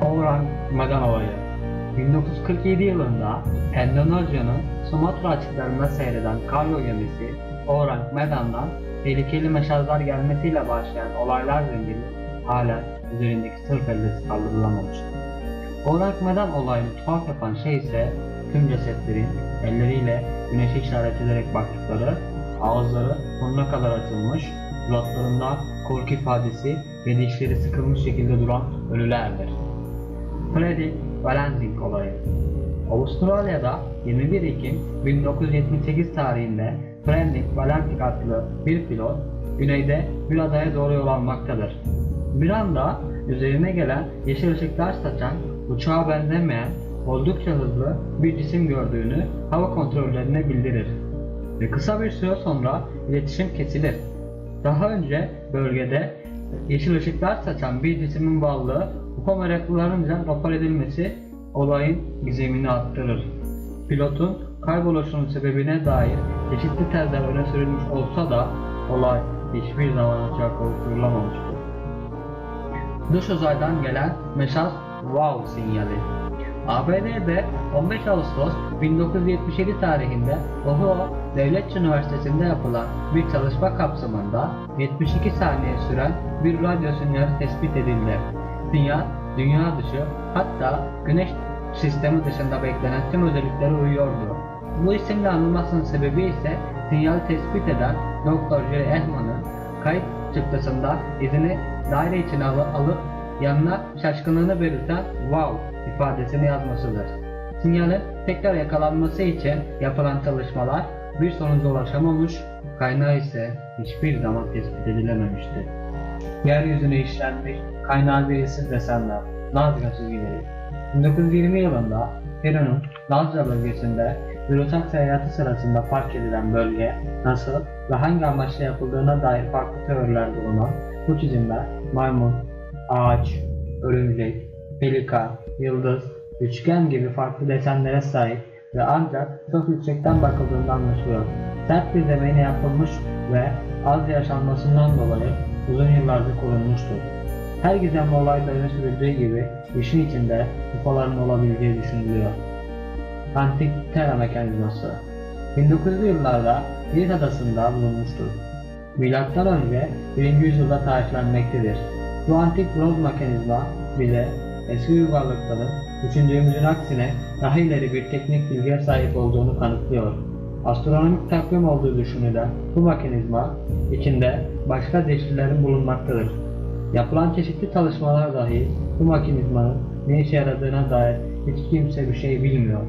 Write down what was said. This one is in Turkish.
Orang Magan olayı 1947 yılında Endonezya'nın Sumatra açıklarında seyreden kargo gemisi Orang Medan'dan tehlikeli mesajlar gelmesiyle başlayan olaylar zinciri hala üzerindeki sır perdesi kaldırılamamıştır. Orang Medan olayını tuhaf yapan şey ise tüm cesetlerin elleriyle güneşe işaret ederek baktıkları, ağızları sonuna kadar açılmış, suratlarında korku ifadesi ve dişleri sıkılmış şekilde duran ölülerdir. Freddy Valensing olayı Avustralya'da 21 Ekim 1978 tarihinde Freddy Valensing adlı bir pilot güneyde bir adaya doğru yol almaktadır. Bir anda üzerine gelen yeşil ışıklar saçan, uçağa benzemeyen, oldukça hızlı bir cisim gördüğünü hava kontrollerine bildirir. Ve kısa bir süre sonra iletişim kesilir. Daha önce bölgede yeşil ışıklar saçan bir cismin varlığı UFO meraklılarınca rapor edilmesi olayın gizemini arttırır. Pilotun kayboluşunun sebebine dair çeşitli tezler öne sürülmüş olsa da olay hiçbir zaman açığa kavuşturulamamıştır. Dış uzaydan gelen mesaj wow sinyali. ABD'de 15 Ağustos 1977 tarihinde Ohio Devlet Üniversitesi'nde yapılan bir çalışma kapsamında 72 saniye süren bir radyo sinyali tespit edildi. Sinyal, dünya dışı hatta güneş sistemi dışında beklenen tüm özelliklere uyuyordu. Bu isimle anılmasının sebebi ise sinyal tespit eden Dr. J. Ehman'ın kayıt çıktısında izini daire içine alı- alıp yanına şaşkınlığını belirten wow ifadesini yazmasıdır. Sinyalin tekrar yakalanması için yapılan çalışmalar bir sonuca ulaşamamış, kaynağı ise hiçbir zaman tespit edilememiştir. Yeryüzüne işlenmiş kaynağı birisi desenler, Nazca çizgileri. 1920 yılında Peru'nun Nazca bölgesinde bir uçak seyahati sırasında fark edilen bölge nasıl ve hangi amaçla yapıldığına dair farklı teoriler bulunan bu çizimler maymun, ağaç, örümcek, pelikan, yıldız, üçgen gibi farklı desenlere sahip ve ancak çok yüksekten bakıldığında anlaşılıyor. Sert bir zemine yapılmış ve az yaşanmasından dolayı uzun yıllardır korunmuştur. Her gizemli olayda öne sürüldüğü gibi işin içinde UFO'ların olabileceği düşünülüyor. Antik Terra mekanizması 1900'lü yıllarda Girit adasında bulunmuştur. Milattan önce 1. yüzyılda tarihlenmektedir. Bu antik bronz mekanizma bize eski uygarlıkların düşündüğümüzün aksine daha ileri bir teknik bilgiye sahip olduğunu kanıtlıyor. Astronomik takvim olduğu düşünülen bu mekanizma içinde başka deşiflerin bulunmaktadır. Yapılan çeşitli çalışmalar dahi bu mekanizmanın ne işe yaradığına dair hiç kimse bir şey bilmiyor.